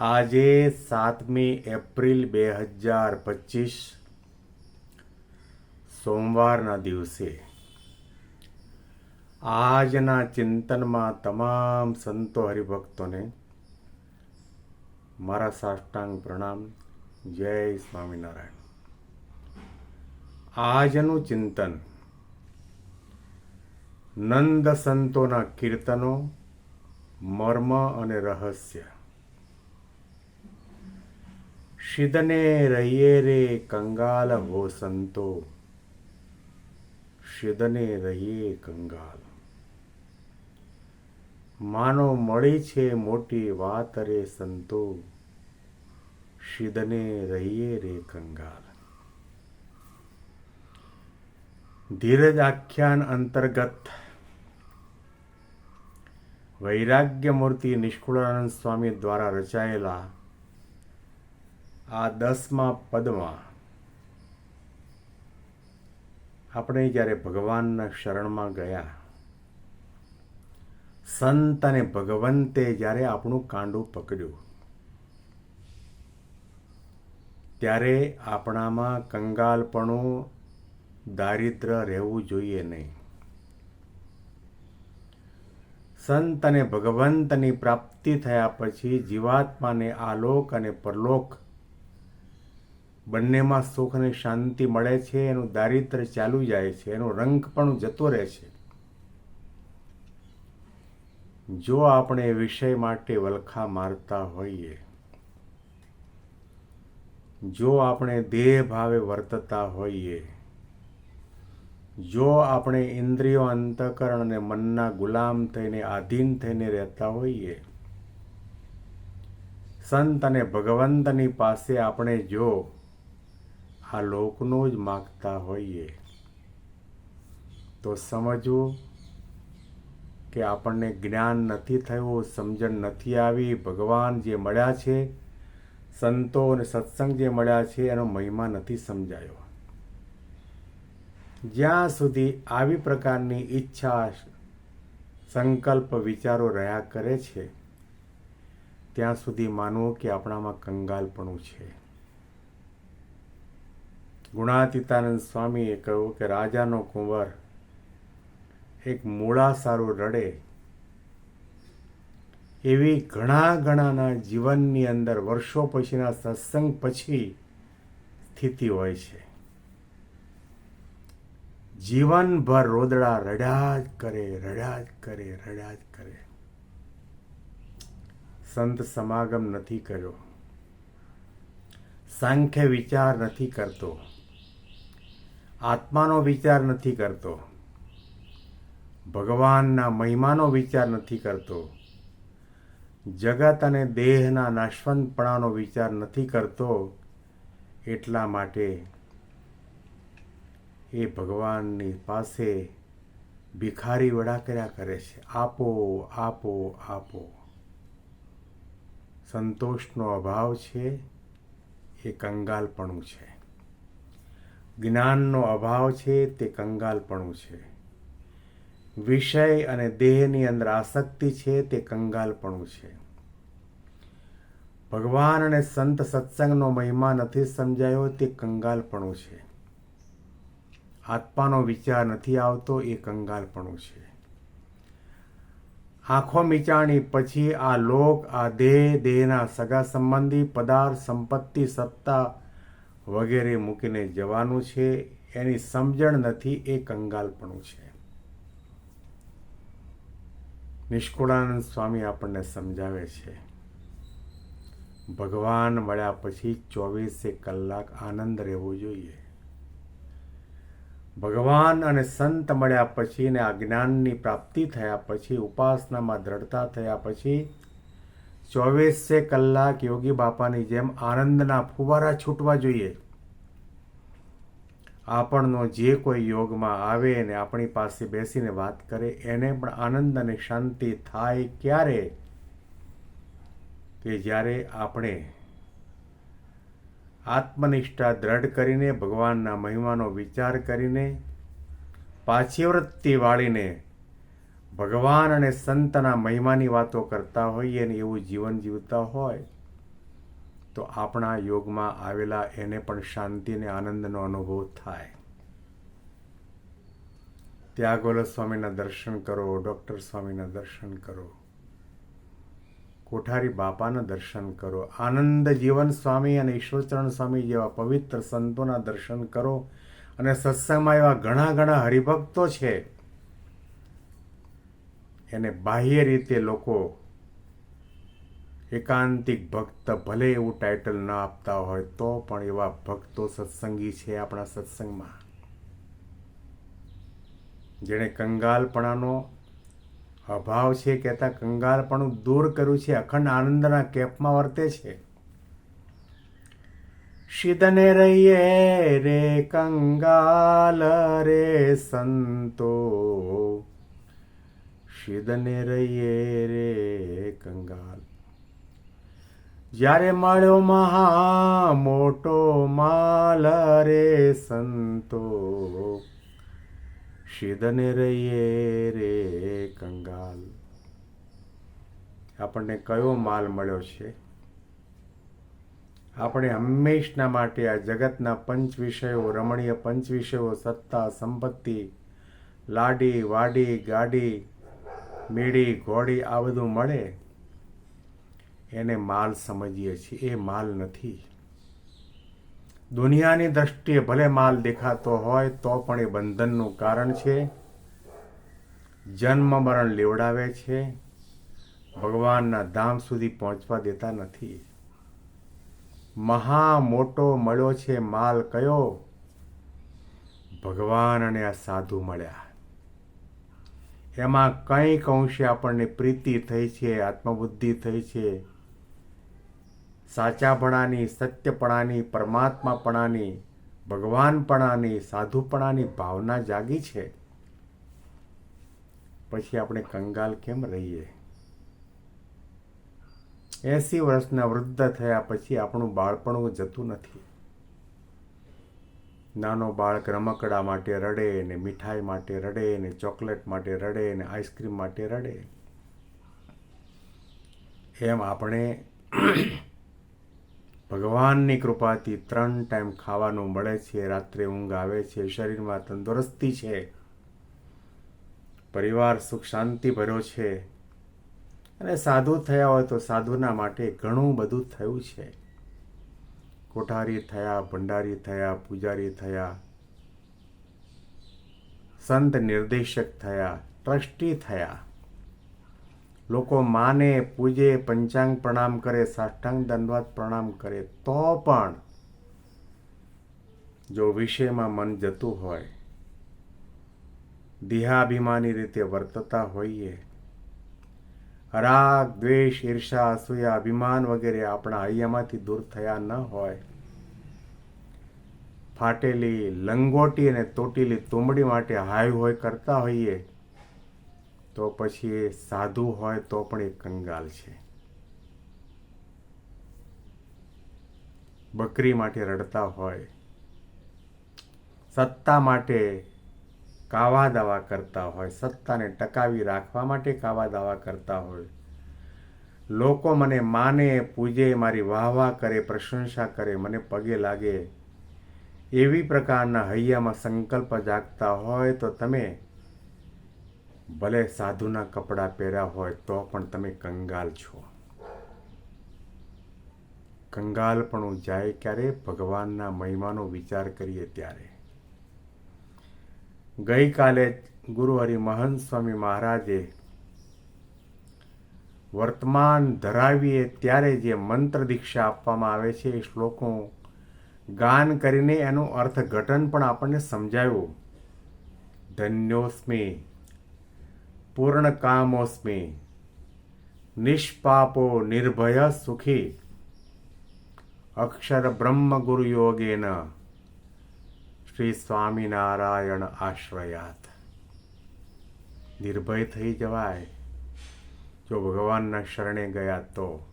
આજે સાતમી એપ્રિલ બે હજાર પચીસ, સોમવારના દિવસે. આજના ચિંતનમાં તમામ સંતો હરિભક્તોને મારા સાષ્ટાંગ પ્રણામ. જય સ્વામિનારાયણ. આજનું ચિંતન નંદ સંતોના કીર્તનો, મર્મ અને રહસ્ય. શિદને રહીએ રે કંગાલ હો સંતો શિદને રહીએ કંગાલ માનો મળી છે મોટી વાત રે સંતો શિદને રહીએ રે કંગાલ ધીરજ આખ્યાન અંતર્ગત વૈરાગ્ય મૂર્તિ નિષ્કુળાનંદ સ્વામી દ્વારા રચાયેલા આ દસમા પદમાં આપણે જ્યારે ભગવાનના શરણમાં ગયા, સંત અને ભગવંતે જ્યારે આપણું કાંડું પકડ્યું, ત્યારે આપણામાં કંગાલપણું, દારિદ્ર રહેવું જોઈએ નહીં. સંત અને ભગવંતની પ્રાપ્તિ થયા પછી જીવાત્માને આલોક અને પરલોક બંનેમાં સુખ અને શાંતિ મળે છે, એનું દારિદ્ર ચાલુ જાય છે, એનો રંગ પણ જતો રહે છે. જો આપણે વિષય માટે વલખા મારતા હોઈએ, જો આપણે દેહ ભાવે વર્તતા હોઈએ, જો આપણે ઇન્દ્રિયો અંતકરણ અને મનના ગુલામ થઈને આધીન થઈને રહેતા હોઈએ, સંત અને ભગવંતની પાસે આપણે જો આ લોકનું જ માગતા હોઈએ. તો સમજવું કે આપણને જ્ઞાન નથી થયું, સમજણ નથી આવી. ભગવાન જે મળ્યા છે, સંતો અને સત્સંગ જે મળ્યા છે, એનો મહિમા નથી સમજાયો. જ્યાં સુધી આવી પ્રકારની ઈચ્છા, સંકલ્પ, વિચારો રહ્યા કરે છે, ત્યાં સુધી માનવું કે આપણામાં કંગાલપણું છે. ગુણાતીતાનંદ સ્વામીએ કહ્યું કે રાજાનો કુંવર એક મૂળા સારું રડે. એવી ઘણા ઘણાના જીવનની અંદર વર્ષો પછીના સત્સંગ પછી સ્થિતિ હોય છે. જીવનભર રોદડા રડ્યા જ કરે, રડ્યા જ કરે, રડ્યા જ કરે. સંત સમાગમ નથી કર્યો. સાંખ્ય વિચાર નથી કરતો. આત્માનો વિચાર નથી કરતો. ભગવાનના મહિમાનો વિચાર નથી કરતો. જગત અને દેહના નાશવંતપણાનો વિચાર નથી કરતો એટલા માટે એ ભગવાનની પાસે ભિખારી વડા કર્યા કરે છે. આપો આપો આપો. સંતોષનો અભાવ છે, એ કંગાલપણું છે. જ્ઞાનનો અભાવ છે, તે કંગાલપણું છે. વિષય અને દેહની અંદર આસક્તિ છે, તે કંગાલપણું છે. ભગવાન અને સંત સત્સંગનો મહિમા નથી સમજાયો, તે કંગાલપણું છે. આત્માનો વિચાર નથી આવતો, એ કંગાલપણું છે. આંખો મીચાણી પછી આ લોક, આ દેહ, દેહના સગા સંબંધી પદાર્થ, સંપત્તિ, સત્તા વગેરે મૂકીને જવાનું છે. એની સમજણ નથી, એ કંગાલપણું છે. નિષ્કુળાનંદ સ્વામી આપણને સમજાવે છે. ભગવાન મળ્યા પછી ચોવીસે કલાક આનંદ રહેવો જોઈએ. ભગવાન અને સંત મળ્યા પછી ને આ જ્ઞાનની પ્રાપ્તિ થયા પછી, ઉપાસનામાં દ્રઢતા થયા પછી ચોવીસે કલાક યોગી બાપાની જેમ આનંદના ફુવારા છૂટવા જોઈએ. આપણનો જે કોઈ યોગમાં આવે અને આપણી પાસે બેસીને વાત કરે, એને પણ આનંદ અને શાંતિ થાય ક્યારે? કે જ્યારે આપણે આત્મનિષ્ઠા દ્રઢ કરીને ભગવાનના મહિમાનો વિચાર કરીને પાછી વૃત્તિ વાળીને ભગવાન અને સંતના મહિમાની વાતો કરતા હોઈએ ને એવું જીવન જીવતા હોય, તો આપણા યોગમાં આવેલા એને પણ શાંતિ અને આનંદનો અનુભવ થાય. ત્યાગોલ સ્વામીના દર્શન કરો, ડૉક્ટર સ્વામીના દર્શન કરો, કોઠારી બાપાના દર્શન કરો, આનંદ જીવન સ્વામી અને ઈશ્વરચરણ સ્વામી જેવા પવિત્ર સંતોના દર્શન કરો. અને સત્સંગમાં એવા ઘણા ઘણા હરિભક્તો છે એને બાહ્ય રીતે લોકો એકાંતિક ભક્ત ભલે એવું ટાઇટલ ન આપતા હોય તો પણ એવા ભક્તો સત્સંગી છે આપણા સત્સંગમાં. જેણે કંગાલપણાનો અભાવ છે કહેતા કંગાલપણું દૂર કર્યું છે, અખંડ આનંદના કેપમાં વર્તે છે. શીદને રહીએ રે કંગાલ રે સંતો. શીદને રહીએ રે કંગાલ. જ્યારે મળ્યો મહા મોટો માલ રે સંતો શીદને રહીએ રે કંગાલ. આપણને કયો માલ મળ્યો છે? આપણે હંમેશના માટે આ જગતના પંચ વિષયો, રમણીય પંચ વિષયો, સત્તા, સંપત્તિ, લાડી, વાડી, ગાડી મેળી ઘોડી આ બધું મળે, એને માલ સમજીએ છીએ. એ માલ નથી. દુનિયાની દ્રષ્ટિએ ભલે માલ દેખાતો હોય, તો પણ એ બંધનનું કારણ છે. જન્મ, મરણ લેવડાવે છે. ભગવાનના ધામ સુધી પહોંચવા દેતા નથી. મહા મોટો મળ્યો છે માલ કયો? ભગવાન અને આ સાધુ મળ્યા. એમાં કંઈક અંશે આપણને પ્રીતિ થઈ છે, આત્મબુદ્ધિ થઈ છે. સાચાપણાની, સત્યપણાની, પરમાત્માપણાની, ભગવાનપણાની, સાધુપણાની ભાવના જાગી છે. પછી આપણે કંગાલ કેમ રહીએ? એસી વર્ષના વૃદ્ધ થયા પછી આપણું બાળપણું જતું નથી. નાનો બાળક રમકડા માટે રડે ને મીઠાઈ માટે રડે ને ચોકલેટ માટે રડે ને આઈસ્ક્રીમ માટે રડે. એમ આપણે ભગવાનની કૃપાથી ત્રણ ટાઈમ ખાવાનું મળે છે, રાત્રે ઊંઘ આવે છે, શરીરમાં તંદુરસ્તી છે, પરિવાર સુખ શાંતિ ભર્યો છે. અને સાધુ થયા હોય તો સાધુના માટે ઘણું બધું થયું છે. કોઠારી થયા ભંડારી થયા પૂજારી થયા સંત નિર્દેશક થયા ટ્રસ્ટી થયા લોકો માને પૂજે પંચાંગ પ્રણામ કરે સાષ્ટાંગ દંડવાત પ્રણામ કરે તો પણ જો વિષયમાં મન જતું હોય દેહાભિમાની રીતે વર્તતા હોઈએ રાગ, દ્વેષ, ઈર્ષા, અસૂયા, અભિમાન વગેરે આપણા હૈયામાંથી દૂર થયા ન હોય. ફાટેલી લંગોટી અને તોટેલી તુંબડી માટે હાય હોય કરતા હોઈએ, તો પછી એ સાધુ હોય તો પણ એ કંગાલ છે. બકરી માટે રડતા હોય, સત્તા માટે કાવા દાવા કરતા હોય, સત્તાને ટકાવી રાખવા માટે કાવા દાવા કરતા હોય. લોકો મને માને, પૂજે, મારી વાહ વાહ કરે, પ્રશંસા કરે, મને પગે લાગે. એવી પ્રકારના હૈયામાં સંકલ્પ જાગતા હોય તો તમે ભલે સાધુના કપડાં પહેર્યા હોય તો પણ તમે કંગાલ છો. કંગાલપણું જાય ક્યારે? ભગવાનના મહિમાનો વિચાર કરીએ ત્યારે. ગઈકાલે ગુરુ હરિમહંત સ્વામી મહારાજે વર્તમાન ધરાવીએ ત્યારે જે મંત્ર દીક્ષા આપવામાં આવે છે એ શ્લોકનું ગાન કરીને એનું અર્થઘટન પણ આપણને સમજાવ્યું ધન્યોસ્મી પૂર્ણ કામોસ્મી નિષ્પાપો નિર્ભય સુખી અક્ષર બ્રહ્મ ગુરુ યોગેન શ્રી સ્વામિનારાયણ આશ્રયાત. નિર્ભય થઈ જવાય. જો ભગવાનના શરણે ગયા તો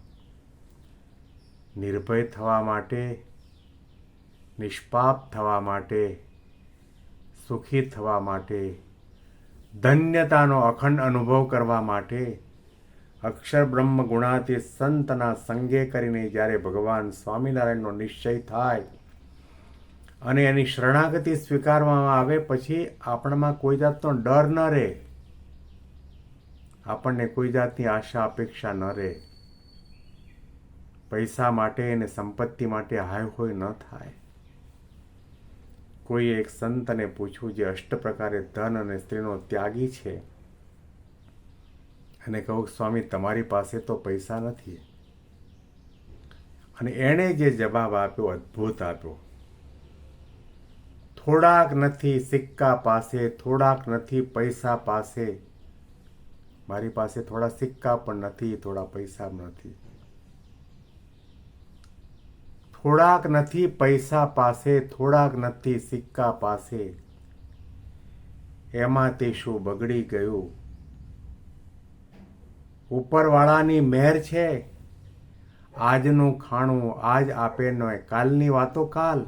નિર્ભય થવા માટે, નિષ્પાપ થવા માટે, સુખી થવા માટે, ધન્યતાનો અખંડ અનુભવ કરવા માટે અક્ષર બ્રહ્મ ગુણાતી સંતના સંગે કરીને જ્યારે ભગવાન સ્વામિનારાયણનો નિશ્ચય થાય અને એની શરણાગતિ સ્વીકારવામાં આવે પછી આપણામાં કોઈ જાતનો ડર ન રહે. આપણને કોઈ જાતની આશા, અપેક્ષા ન રહે. પૈસા માટે અને સંપત્તિ માટે હાય હોય ન થાય. કોઈ એક સંતને પૂછવું જે અષ્ટ પ્રકારે ધન અને સ્ત્રીનો ત્યાગી છે? અને કહું, સ્વામી, તમારી પાસે તો પૈસા નથી. અને એણે જે જવાબ આપ્યો, અદ્ભુત આપ્યો. થોડાક નથી સિક્કા પાસે, થોડાક નથી પૈસા પાસે. મારી પાસે થોડા સિક્કા પણ નથી, થોડા પૈસા પણ નથી. થોડાક નથી પૈસા પાસે, થોડાક નથી સિક્કા પાસે. એમાં તે શું બગડી ગયું? ઉપરવાળાની મહેર છે? આજનું ખાણું આજ આપે ન કાલની વાતો કાલ?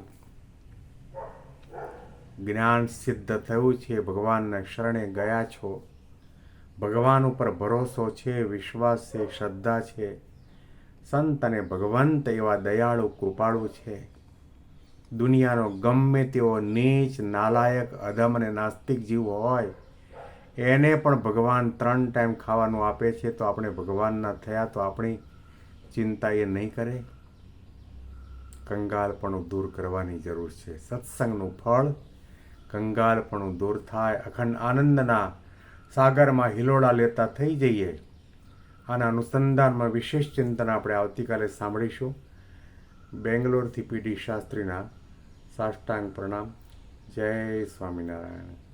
જ્ઞાન સિદ્ધ થયું છે, ભગવાનના શરણે ગયા છો. ભગવાન ઉપર ભરોસો છે, વિશ્વાસ છે, શ્રદ્ધા છે. સંત અને ભગવંત એવા દયાળુ, કૃપાળુ છે. દુનિયાનો ગમે તેવો નીચ, નાલાયક, અધમ અને નાસ્તિક જીવ હોય, એને પણ ભગવાન ત્રણ ટાઈમ ખાવાનું આપે છે, તો આપણે ભગવાનના થયા તો આપણી ચિંતા એ નહીં કરે. કંગાલપણું દૂર કરવાની જરૂર છે. સત્સંગનું ફળ કંગાલપણું દૂર થાય, અખંડ આનંદના સાગરમાં હિલોળા લેતા થઈ જઈએ. આના અનુસંધાનમાં વિશેષ ચિંતન આપણે આવતીકાલે સાંભળીશું. બેંગ્લોરથી પીડી શાસ્ત્રીના સાષ્ટાંગ પ્રણામ. જય સ્વામિનારાયણ.